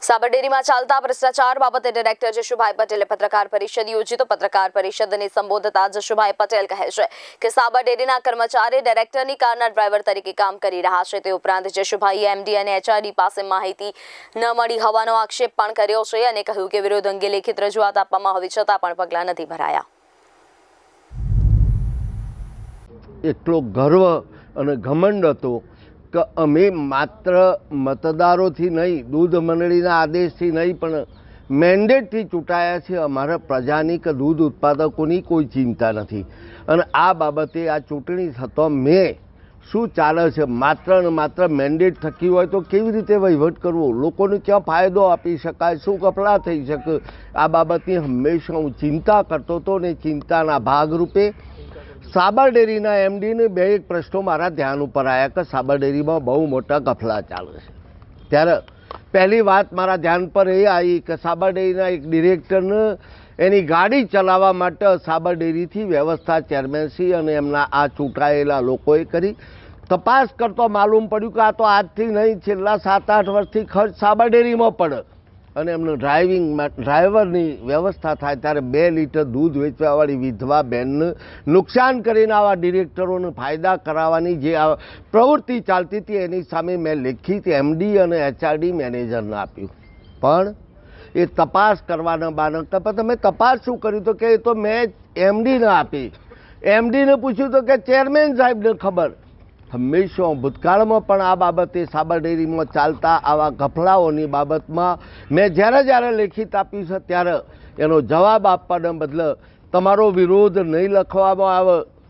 સાબરડેરીમાં ચાલતા ભ્રષ્ટાચાર બાબતે ડિરેક્ટર જશુભાઈ પટેલે પત્રકાર પરિષદ યોજી તો પત્રકાર પરિષદને સંબોધતા જશુભાઈ પટેલ કહે છે કે સાબરડેરીના કર્મચારી ડિરેક્ટરની કારના ડ્રાઈવર તરીકે કામ કરી રહ્યા છે. તે ઉપરાંત જશુભાઈ એમડી અને એચઆરડી પાસે માહિતી ન મળી હોવાનો આક્ષેપ પણ કર્યો છે અને કહ્યું કે વિરોધ અંગે લેખિત રજૂઆત આપવામાં આવી છતાં પણ પગલાં નથી ભરાયા. એટલો ગર્વ અને ઘમંડ હતો કે, અમે માત્ર મતદારોથી નહીં, દૂધ મંડળીના આદેશથી નહીં, પણ મેન્ડેટથી ચૂંટાયા છે અમારા પ્રજાની કે દૂધ ઉત્પાદકોની કોઈ ચિંતા નથી. અને આ બાબતે આ ચૂંટણી થતો મેં શું ચાલે છે? માત્ર ને માત્ર મેન્ડેટ થકી હોય તો કેવી રીતે વહીવટ કરવો? લોકોને ક્યાં ફાયદો આપી શકાય? શું કપડા થઈ શકે? આ બાબતની હંમેશા હું ચિંતા કરતો હતો ને ચિંતાના ભાગરૂપે સાબર ડેરીના એમડીને બે એક પ્રશ્નો મારા ધ્યાન ઉપર આવ્યા કે સાબર ડેરીમાં બહુ મોટા ગફલા ચાલે છે. ત્યારે પહેલી વાત મારા ધ્યાન પર એ આવી કે સાબર ડેરીના એક ડિરેક્ટરને એની ગાડી ચલાવવા માટે સાબર ડેરીથી વ્યવસ્થા ચેરમેનશ્રી અને એમના આ ચૂંટાયેલા લોકોએ કરી. તપાસ કરતો માલુમ પડ્યું કે આ તો આજથી નહીં, છેલ્લા સાત આઠ વર્ષથી ખર્ચ સાબર ડેરીમાં પડે. અને એમનું ડ્રાઇવિંગ ડ્રાઈવરની વ્યવસ્થા થાય ત્યારે બે લીટર દૂધ વેચવાવાળી વિધવા બેનને નુકસાન કરીને આવા ડિરેક્ટરોને ફાયદા કરાવવાની જે આ પ્રવૃત્તિ ચાલતી હતી એની સામે મેં લેખિત એમડી અને એચઆરડી મેનેજરને આપ્યું. પણ એ તપાસ કરવાના બાને તપ- તમે તપાસ શું કર્યું તો કે એ તો મેં એમડીને આપી. એમડીને પૂછ્યું તો કે ચેરમેન સાહેબને ખબર. હંમેશા ભૂતકાળમાં પણ આ બાબતે સાબર ડેરીમાં ચાલતા આવા ગફળાઓની બાબતમાં મેં જ્યારે જ્યારે લેખિત આપ્યું છે, ત્યારે એનો જવાબ આપવાના બદલે તમારો વિરોધ નહીં લખવામાં આવે.